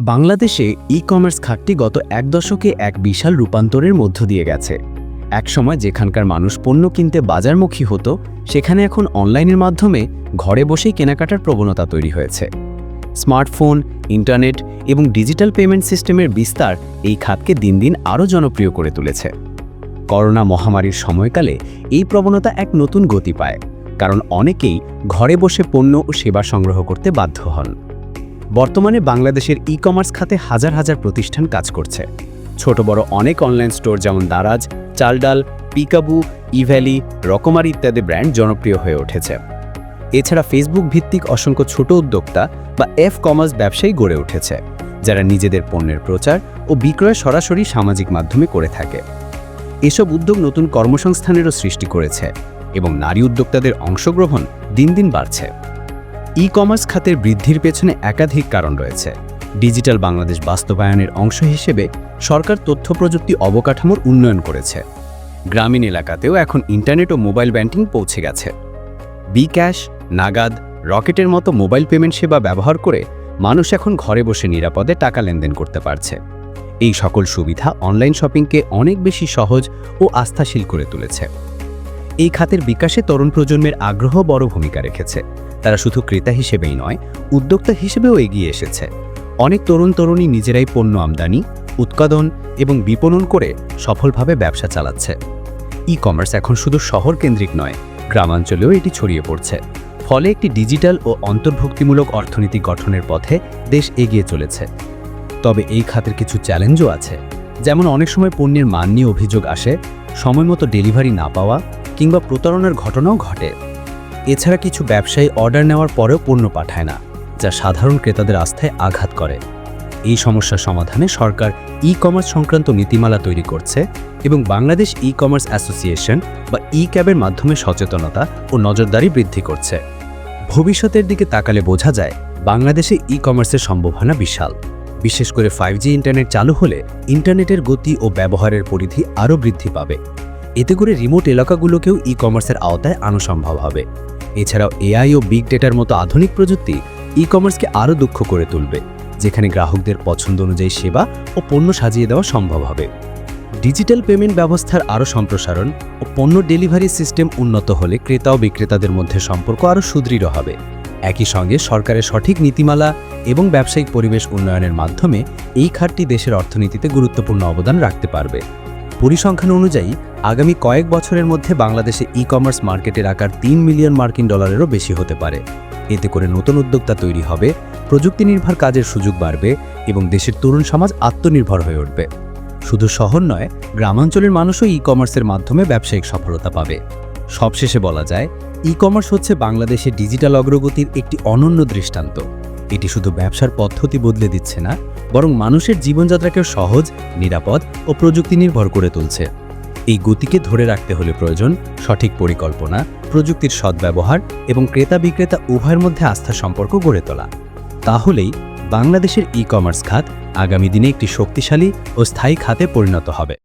বাংলাদেশে e commerce খাতটি গত এক দশকে এক বিশাল রূপান্তরের মধ্য দিয়ে গেছে। একসময় যেখানকার মানুষ পণ্য কিনতে বাজারমুখী হতো, সেখানে এখন অনলাইনের মাধ্যমে ঘরে বসেই কেনাকাটার প্রবণতা তৈরি হয়েছে। স্মার্টফোন, ইন্টারনেট এবং ডিজিটাল পেমেন্ট সিস্টেমের বিস্তার এই খাতকে দিন দিন আরও জনপ্রিয় করে তুলেছে। করোনা মহামারীর সময়কালে এই প্রবণতা এক নতুন গতি পায়, কারণ অনেকেই ঘরে বসে পণ্য ও সেবা সংগ্রহ করতে বাধ্য হন। বর্তমানে বাংলাদেশের ই কমার্স খাতে হাজার হাজার প্রতিষ্ঠান কাজ করছে। ছোট বড় অনেক অনলাইন স্টোর যেমন দারাজ, চালডাল, পিকাবু, ইভ্যালি, রকমার ইত্যাদি ব্র্যান্ড জনপ্রিয় হয়ে উঠেছে। এছাড়া ফেসবুক ভিত্তিক অসংখ্য ছোট উদ্যোক্তা বা এফ কমার্স ব্যবসায়ী গড়ে উঠেছে, যারা নিজেদের পণ্যের প্রচার ও বিক্রয় সরাসরি সামাজিক মাধ্যমে করে থাকে। এসব উদ্যোগ নতুন কর্মসংস্থানেরও সৃষ্টি করেছে এবং নারী উদ্যোক্তাদের অংশগ্রহণ দিন দিন বাড়ছে। ই কমার্স খাতের বৃদ্ধির পেছনে একাধিক কারণ রয়েছে। ডিজিটাল বাংলাদেশ বাস্তবায়নের অংশ হিসেবে সরকার তথ্য প্রযুক্তি অবকাঠামোর উন্নয়ন করেছে। গ্রামীণ এলাকাতেও এখন ইন্টারনেট ও মোবাইল ব্যাংকিং পৌঁছে গেছে। বি ক্যাশ নাগাদ, রকেটের মতো মোবাইল পেমেন্ট সেবা ব্যবহার করে মানুষ এখন ঘরে বসে নিরাপদে টাকা লেনদেন করতে পারছে। এই সকল সুবিধা অনলাইন শপিংকে অনেক বেশি সহজ ও আস্থাশীল করে তুলেছে। এই খাতের বিকাশে তরুণ প্রজন্মের আগ্রহ বড় ভূমিকা রেখেছে। তারা শুধু ক্রেতা হিসেবেই নয়, উদ্যোক্তা হিসেবেও এগিয়ে এসেছে। অনেক তরুণ তরুণী নিজেরাই পণ্য আমদানি, উৎপাদন এবং বিপণন করে সফলভাবে ব্যবসা চালাচ্ছে। ই কমার্স এখন শুধু শহর কেন্দ্রিক নয়, গ্রামাঞ্চলেও এটি ছড়িয়ে পড়ছে। ফলে একটি ডিজিটাল ও অন্তর্ভুক্তিমূলক অর্থনীতি গঠনের পথে দেশ এগিয়ে চলেছে। তবে এই খাতের কিছু চ্যালেঞ্জও আছে, যেমন অনেক সময় পণ্যের মান নিয়ে অভিযোগ আসে, সময়মতো ডেলিভারি না পাওয়া কিংবা প্রতারণার ঘটনাও ঘটে। এছাড়া কিছু ব্যবসায়ী অর্ডার নেওয়ার পরেও পণ্য পাঠায় না, যা সাধারণ ক্রেতাদের আস্থায় আঘাত করে। এই সমস্যার সমাধানে সরকার ই কমার্স সংক্রান্ত নীতিমালা তৈরি করছে এবং বাংলাদেশ ই কমার্স অ্যাসোসিয়েশন বা ই ক্যাবের মাধ্যমে সচেতনতা ও নজরদারি বৃদ্ধি করছে। ভবিষ্যতের দিকে তাকালে বোঝা যায়, বাংলাদেশে ই কমার্সের সম্ভাবনা বিশাল। বিশেষ করে ফাইভ জি ইন্টারনেট চালু হলে ইন্টারনেটের গতি ও ব্যবহারের পরিধি আরও বৃদ্ধি পাবে। এতে করে রিমোট এলাকাগুলোকেও ই কমার্সের আওতায় আনা সম্ভব হবে। এছাড়াও এআই ও বিগ ডেটার মতো আধুনিক প্রযুক্তি ই কমার্সকে আরও দক্ষ করে তুলবে, যেখানে গ্রাহকদের পছন্দ অনুযায়ী সেবা ও পণ্য সাজিয়ে দেওয়া সম্ভব হবে। ডিজিটাল পেমেন্ট ব্যবস্থার আরও সম্প্রসারণ ও পণ্য ডেলিভারি সিস্টেম উন্নত হলে ক্রেতা ও বিক্রেতাদের মধ্যে সম্পর্ক আরও সুদৃঢ় হবে। একই সঙ্গে সরকারের সঠিক নীতিমালা এবং ব্যবসায়িক পরিবেশ উন্নয়নের মাধ্যমে এই খাতটি দেশের অর্থনীতিতে গুরুত্বপূর্ণ অবদান রাখতে পারবে। পরিসংখ্যান অনুযায়ী, আগামী কয়েক বছরের মধ্যে বাংলাদেশে ই কমার্স মার্কেটের আকার তিন মিলিয়ন মার্কিন ডলারেরও বেশি হতে পারে। এতে করে নতুন উদ্যোক্তা তৈরি হবে প্রযুক্তি নির্ভর কাজের সুযোগ বাড়বে এবং দেশের তরুণ সমাজ আত্মনির্ভর হয়ে উঠবে। শুধু শহর নয়, গ্রামাঞ্চলের মানুষও ই কমার্সের মাধ্যমে ব্যবসায়িক সফলতা পাবে। সবশেষে বলা যায় ই কমার্স হচ্ছে বাংলাদেশের ডিজিটাল অগ্রগতির একটি অনন্য দৃষ্টান্ত। এটি শুধু ব্যবসার পদ্ধতি বদলে দিচ্ছে না, বরং মানুষের জীবনযাত্রাকেও সহজ, নিরাপদ ও প্রযুক্তি নির্ভর করে তুলছে। এই গতিকে ধরে রাখতে হলে প্রয়োজন সঠিক পরিকল্পনা, প্রযুক্তির সদ্ব্যবহার এবং ক্রেতা বিক্রেতা উভয়ের মধ্যে আস্থার সম্পর্ক গড়ে তোলা। তাহলেই বাংলাদেশের ই কমার্স খাত আগামী দিনে একটি শক্তিশালী ও স্থায়ী খাতে পরিণত হবে।